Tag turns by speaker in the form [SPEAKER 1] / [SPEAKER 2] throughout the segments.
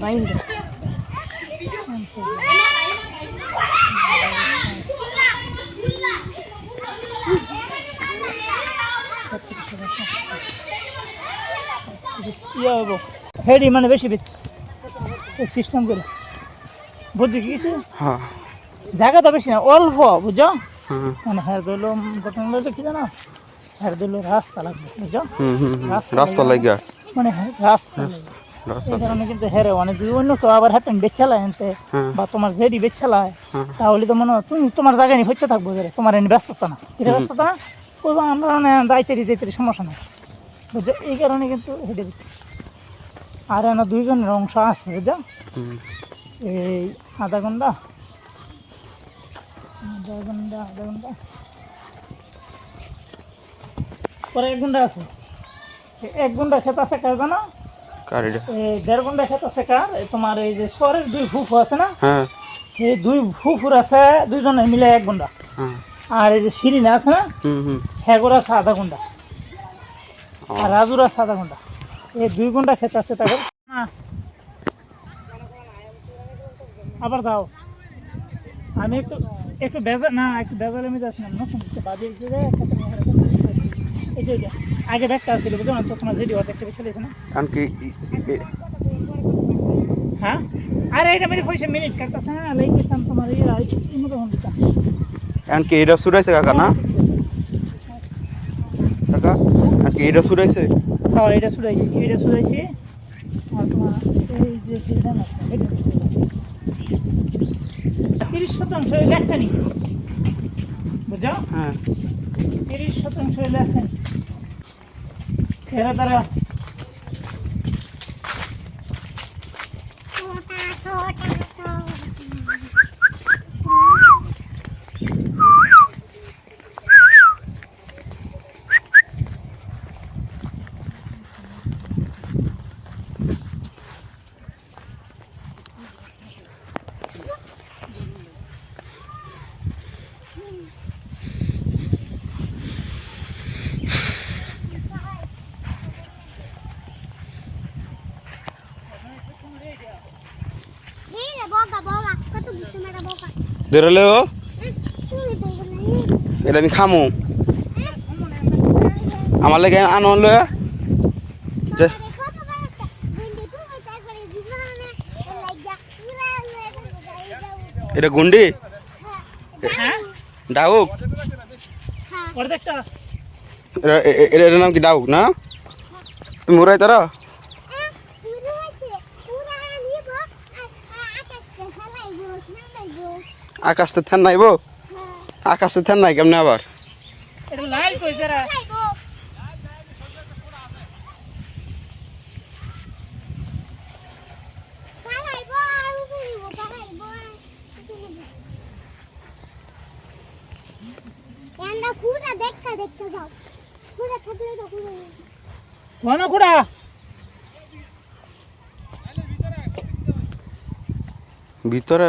[SPEAKER 1] বাইন্দা ইয়ে হব হেডি মানে বেশি বেশি। সিস্টেম করে বুঝছি কি
[SPEAKER 2] হ্যাঁ।
[SPEAKER 1] জায়গা তো বেশি না অল্প বুঝছ?
[SPEAKER 2] হ্যাঁ
[SPEAKER 1] মানে হ্যাঁ দিল ঘটনা কি জানো? হ্যাঁ দিল রাস্তা লাগবে
[SPEAKER 2] হুম।
[SPEAKER 1] রাস্তা
[SPEAKER 2] রাস্তা
[SPEAKER 1] মানে রাস্তা কিন্তু হেরে অনেক অন্য কেউ আবার হাঁটেন বেচালায় আনতে
[SPEAKER 2] হ্যাঁ।
[SPEAKER 1] বা তোমার যেডি বেচালায়
[SPEAKER 2] হ্যাঁ।
[SPEAKER 1] তাহলে তো মনে তুমি তোমার জায়গায় নিয়ে হচ্ছে থাকব এবারে, তোমার এনে ব্যস্ততা না। এটা ব্যস্ততা না আমরা মানে দায়িত্বে দিতে সমস্যা নেই। বুঝছ? এই কারণে কিন্তু হেঁটে দিচ্ছি আর এনে দুইজনের অংশ আছে বুঝছ? এই আধা ঘণ্টা। আধা ঘণ্টা আধা ঘণ্টা। পরে এক ঘণ্টা আছে। এক ঘণ্টা খেতে আছে কার জানো?
[SPEAKER 2] কারিটা
[SPEAKER 1] এই দেড় ঘণ্টা খেতে আছে কার? তোমার এই যে শহরের দুই ফুফু আছে না?
[SPEAKER 2] হ্যাঁ।
[SPEAKER 1] এই দুই ফুফুর আছে দুইজনে মিলে এক ঘণ্টা
[SPEAKER 2] হ্যাঁ।
[SPEAKER 1] আর এই যে সিরিনা আছে না?
[SPEAKER 2] হুম হুম।
[SPEAKER 1] আছে আধা ঘণ্টা আর রাজুর আছে আধা ঘণ্টা এই দুই ঘণ্টা খেতে আছে তাকে আবার দাও। আমি একটু একটু বেজা না একটু বেজালে আমি যাচ্ছিলাম। নতুন একটু এই যে আগে ব্যাগটা আসছিল বুঝলো না? তো তোমার যেটি অর্ধেক থেকে চলেছে না।
[SPEAKER 2] ই-
[SPEAKER 1] হ্যাঁ? আরে এটা মেরে পয়সা মিনিট কাটতেছে হ্যাঁ লেগে গেছিলাম তোমার এই মতো ফোন দিতাম।
[SPEAKER 2] আনকি এটা সুরাইছে কাকা না? কাকা আনকি এটা সুরাইছে
[SPEAKER 1] হ্যাঁ এটা শুধাইছি এটা শুধাইছি আর তোমার এই যে যেটা না তিরিশ শতাংশ লেখটা নি বুঝছ?
[SPEAKER 2] হ্যাঁ।
[SPEAKER 1] তিরিশ শতাংশ এই লেখটা নি এরা তারা
[SPEAKER 3] ছোটা ছোটা ছোটা এই রে বাবা বাবা কত বুঝতে মেরা
[SPEAKER 2] বেরোলে ও? এটা আমি খামু। আমার লাগে আনো লয়ে যে।
[SPEAKER 3] কত বড় একটা বন্ধু তুমি তারপরে জীবনে লাগা
[SPEAKER 2] এটা গুন্ডি
[SPEAKER 1] হ্যাঁ
[SPEAKER 2] ডাউক
[SPEAKER 3] হ্যাঁ
[SPEAKER 2] এটার নাম কি ডাউক না? তুমি উড়াই তারা
[SPEAKER 3] পুরো আছে পুরা নিব আকাশে ফেলাইবো নামাইবো
[SPEAKER 2] আকাশতে থ্যান নাইব? আকাশে থ্যান নাই কেমনে আবার?
[SPEAKER 1] কইছে রা
[SPEAKER 3] ফেলাইবো ফেলাইবো আর উপরে নিব ফেলাইবো এন্ডা পুরা দেখা দেখা যাও পুরা ছোট ছোট পুরা
[SPEAKER 1] কোন কুড়া
[SPEAKER 2] ভিতরে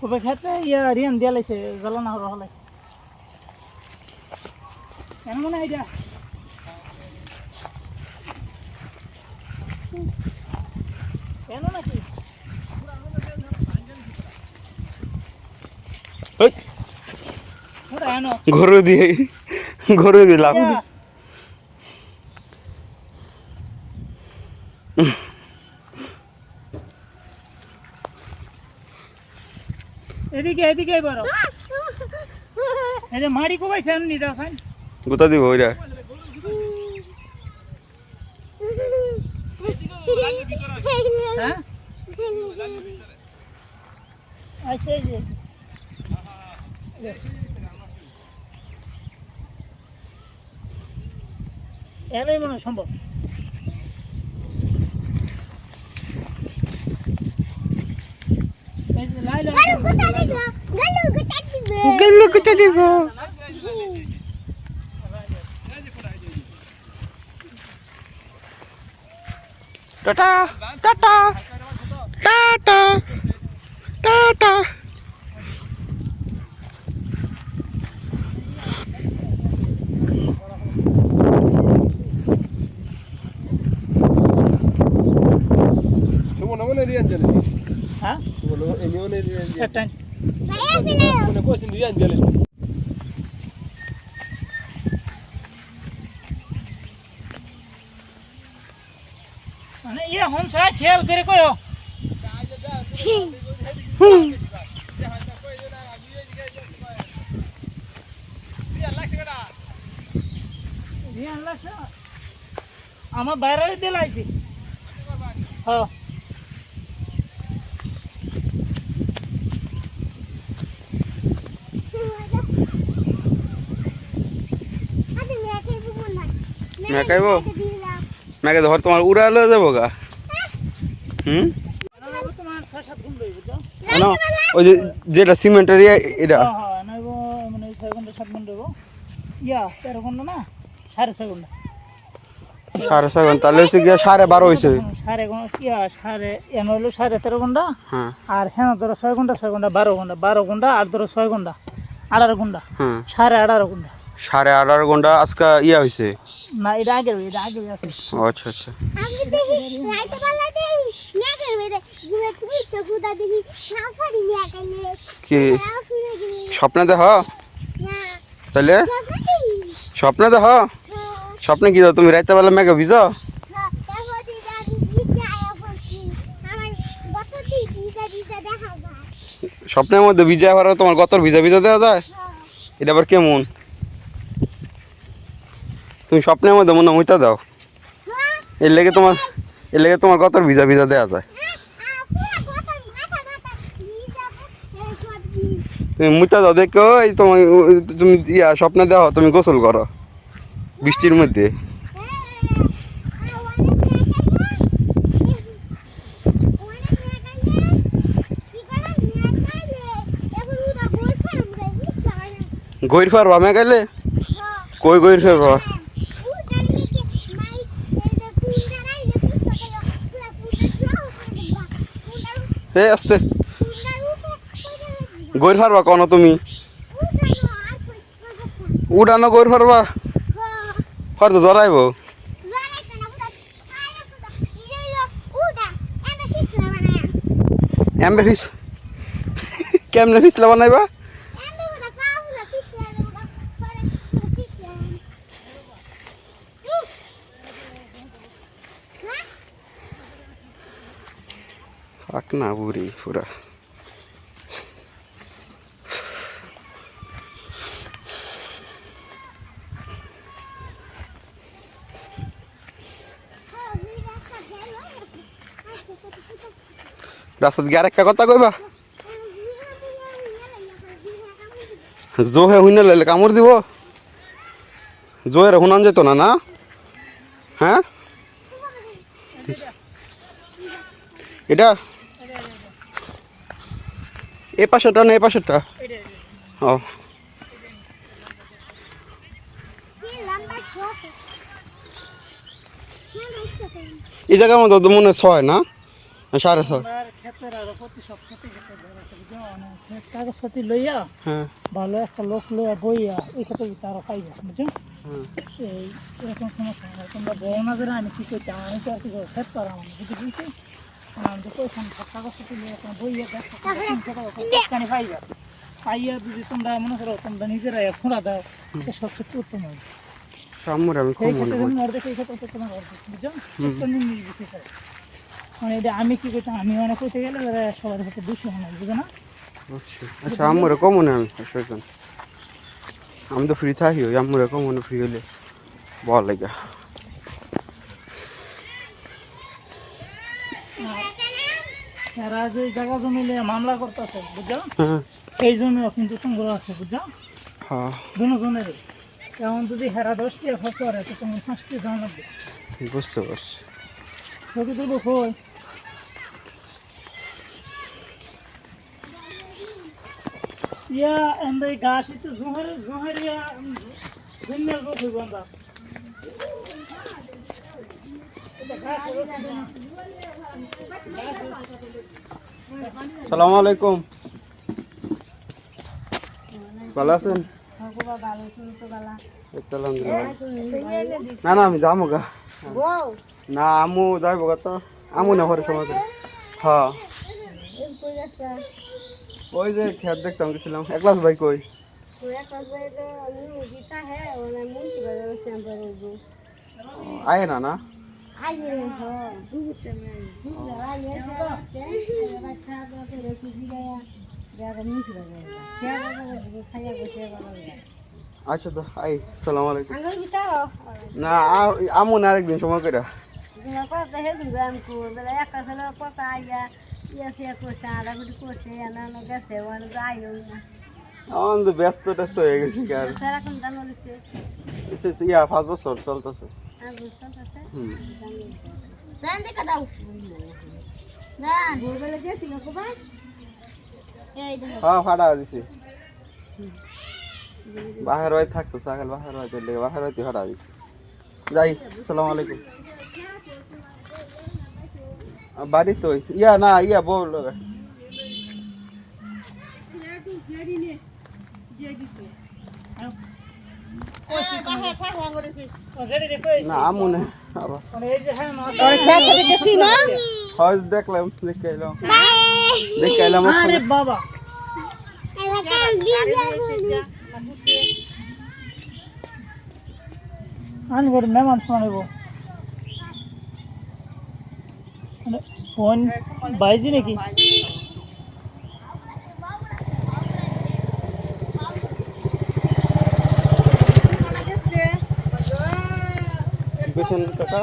[SPEAKER 1] খুবই খেতে ইয়া রিয়ান দিয়া লাইছে জ্বালা না হলাই কেন মনে আইডিয়া। কেন নাকি?
[SPEAKER 2] গরু দিয়ে গরু দিয়ে লাভ
[SPEAKER 1] এদিকে এদিকে বড় এই যে মাড়ি কোবাইছে আনি দাও সাইন।
[SPEAKER 2] গোতা দিব ওইটা
[SPEAKER 1] হ্যাঁ? আচ্ছা এই যে। এলাই মনে সম্ভব। এই যে লাই লাই
[SPEAKER 2] Huwag ko di bro. Tata! Tata! Tata!
[SPEAKER 4] Tata! Someone, no one area
[SPEAKER 1] jealousy.
[SPEAKER 4] Huh? Someone, anyone area jealousy.
[SPEAKER 1] একটা
[SPEAKER 4] Mana kau sendiri Rian jalan?
[SPEAKER 1] মানে ইয়ে হমসা খেয়াল করে কয়ো রিয়ান লাগছে আমার
[SPEAKER 2] মেঘে ধর তোমার উড়া লয়ে যাব গা। হুম? ওই যে যেটা সিমেন্টের ইয়ে এটা।
[SPEAKER 1] হ্যাঁ হ্যাঁ মানে ঘণ্টা ঘণ্টা ইয়া ঘণ্টা না? সাড়ে ছয় ঘণ্টা।
[SPEAKER 2] সাড়ে ছয় ঘণ্টা তাহলে হচ্ছে গিয়া সাড়ে বারো হয়েছে
[SPEAKER 1] সাড়ে ঘণ্টা সাড়ে এন সাড়ে তেরো ঘণ্টা।
[SPEAKER 2] হ্যাঁ।
[SPEAKER 1] আর হ্যাঁ ধরো ছয় ঘণ্টা ছয় ঘণ্টা বারো ঘণ্টা বারো ঘণ্টা আর ধরো ছয় ঘণ্টা আঠারো
[SPEAKER 2] ঘণ্টা।
[SPEAKER 1] সাড়ে আঠারো ঘণ্টা।
[SPEAKER 2] সাড়ে আঠারো ঘণ্টা আজকে ইয়া হয়েছে
[SPEAKER 1] না এটা আগে এটা আগে
[SPEAKER 2] ও আচ্ছা আচ্ছা।
[SPEAKER 3] আমি দেখি রাইতে বেলা দেখি মেঘের মেঘে ঘুরে তুমি তো খুদা দেখি সাফারি মেঘালে
[SPEAKER 2] কি? স্বপ্নে দেখ? তাহলে স্বপ্নে দেখ?
[SPEAKER 3] হ্যাঁ।
[SPEAKER 2] স্বপ্নে কি দাও? তুমি রাইতে বেলা মেঘে ভিজ?
[SPEAKER 3] যায়।
[SPEAKER 2] স্বপ্নের মধ্যে ভিজা হওয়ার তোমার গতর ভিজা ভিজা দেওয়া যায়?
[SPEAKER 3] হ্যাঁ।
[SPEAKER 2] এটা আবার কেমন? তুমি স্বপ্নের মধ্যে মনে হইতা দাও। এর লেগে তোমার এর লেগে তোমার গতর ভিজা ভিজা দেওয়া যায়। তুমি মুইতা দাও দেখো এই তোমার তুমি ইয়া স্বপ্নে দেওয়া তুমি গোসল করো। বৃষ্টির মধ্যে। গৈর ফারবা মেঘাইলে কই গৈর ফারবা? হে আস্তে। গৈর ফারবা কোন তুমি? উড়ানো গৈর ফারবা ফার তো জড়াইব এমবে ফিস কেমনে ফিসলা বানাইবা? ফাক না বুড়ি, পুরা। রাস্তাত গিয়ে আরেকটা কথা কইবা? জোহে হুইনে লাইলে কামড় দিব? জোহের হুনান যেত না না? হ্যাঁ? এটা এ পাশেটা না এ পাশেটা ও। এই জায়গার মধ্যে মনে হয় ছয় না? সাড়ে ছয়।
[SPEAKER 1] মানে কাগজপাতি লইয়া
[SPEAKER 2] হ্যাঁ।
[SPEAKER 1] ভালো একটা লোক লইয়া বইয়া এই ক্ষেত্রে তারা পাইবে বুঝছ? এই এরকম সমস্যা তোমরা বউ না করে আমি কি করছি আমি তো আর কি করব ক্ষেত করা বুঝতে পাইয়া। যদি তোমরা মনে করো তোমরা নিজেরাই খোঁড়া দাও তো সবচেয়ে উত্তম হবে।
[SPEAKER 2] আম্মুর আমি
[SPEAKER 1] অর্ধেক এই তোমার অর্ধেক বুঝছ? মানে এটা কি করতাম আমি অনেক করতে গেলে সবার কাছে দুশো হয় বুঝো না?
[SPEAKER 2] আচ্ছা আম্মুরে কমন আমি আমি তো ফ্রি থাকি ওই আম্মুরে কমন ফ্রি হলে বল লাগা।
[SPEAKER 1] এরা যে জায়গা জমিলে মামলা করতেছে বুঝছ?
[SPEAKER 2] হ্যাঁ।
[SPEAKER 1] এই জমিও কিন্তু সংগ্রহ আছে বুঝছ?
[SPEAKER 2] হ্যাঁ।
[SPEAKER 1] দুজনের। এখন যদি হেরা দশটি খরচ করে তো তোমার পাঁচটি দাম
[SPEAKER 2] বুঝতে পারছি।
[SPEAKER 1] ছবি তুলবো কই ইয়া এন্ড এই গাছ একটু ঝুঁহের ঝুঁহের ইয়া ভিন্নের হইব আমরা।
[SPEAKER 2] সালাম আলাইকুম ভালো আছেন। না না, আমি যাব গা। না, আমু যাইব গা তো। আমু না ঘরে সময় হ্যাঁ। ওই যে খেয়াল দেখতাম গেছিলাম। একলাস ভাই কই? আয় না না। আচ্ছা তো আই সালাম আলাইকুম। না আ- আমু না আরেকদিন সময় করে ব্যস্ত ট্যাস্ত হয়ে গেছি ইয়া পাঁচ বছর চলতেছে। হ্যাঁ বাহির হয়ে থাকতো সকাল বাহির হইতে লেগে, বাহির ফাটা দিছি। যাই সালাম আলাইকুম। বাড়ি তো, ইয়া না, ইয়া বউ না আমু না আবার
[SPEAKER 1] মানে এই যে হ্যাঁ মাছ
[SPEAKER 2] হয় দেখলাম দেখে এলাম
[SPEAKER 3] বাই
[SPEAKER 2] দেখে এলাম
[SPEAKER 1] আরে বাবা
[SPEAKER 3] এলাকা বিয়া
[SPEAKER 1] আন করে মেহমান শোনাব মানে ফোন বাইজি নাকি
[SPEAKER 2] কইছেন কাকা?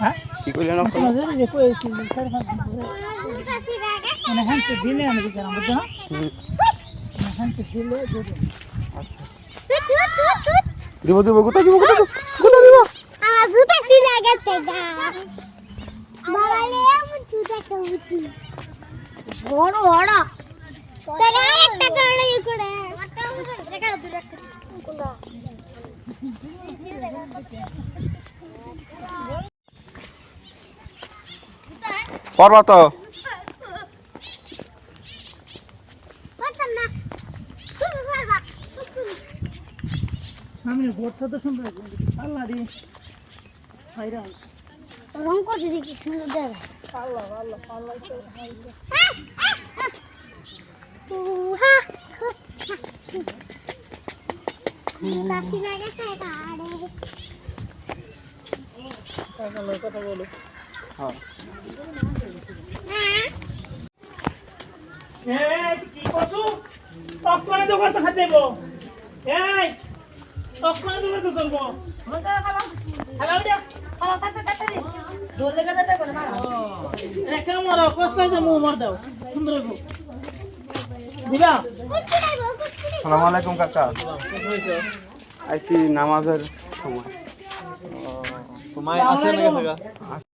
[SPEAKER 1] হ্যাঁ?
[SPEAKER 2] কি কইলেন আপনারা
[SPEAKER 1] যে কয়েছি সাড়ে পাঁচ দিন ধরে। মানে হ্যাঁ তো দিনে আমি দিচ্ছিলাম বুঝছ না?
[SPEAKER 2] হুম।
[SPEAKER 1] মানে হ্যাঁ তো দিলে যদি
[SPEAKER 2] দিব দিব গোটা দিব গোটা গোটা দিব?
[SPEAKER 3] আমার জুতা ছিলা গেছে গা বাবালে আমার জুতা কেউছি বড় বড় তাহলে আরেকটা করে ইয়ে করে রেখা দূর রাখতে
[SPEAKER 2] পারবা তো
[SPEAKER 3] পারতাম না তুমি পারবা
[SPEAKER 1] সামনে ভোটটা তো শুনতে আল্লাহ রে ভাইরা
[SPEAKER 3] রং করছে দেখি সুন্দর দেখ
[SPEAKER 1] আল্লাহ আল্লাহ আল্লাহ
[SPEAKER 3] উহা জুতা ছিলা গেছে গা
[SPEAKER 1] আল্লাহ কথা বলো।
[SPEAKER 2] হ্যাঁ
[SPEAKER 1] কি করছ তখন তো করতে খাতে এই তো চলবো হ্যালো এটা রেখে মারো কষ্ট মুখ মার দাও সুন্দর দিবা
[SPEAKER 2] সালাম আলাইকুম। কাকা আইছি নামাজের সময়।
[SPEAKER 4] তোমায় আছে না গেছে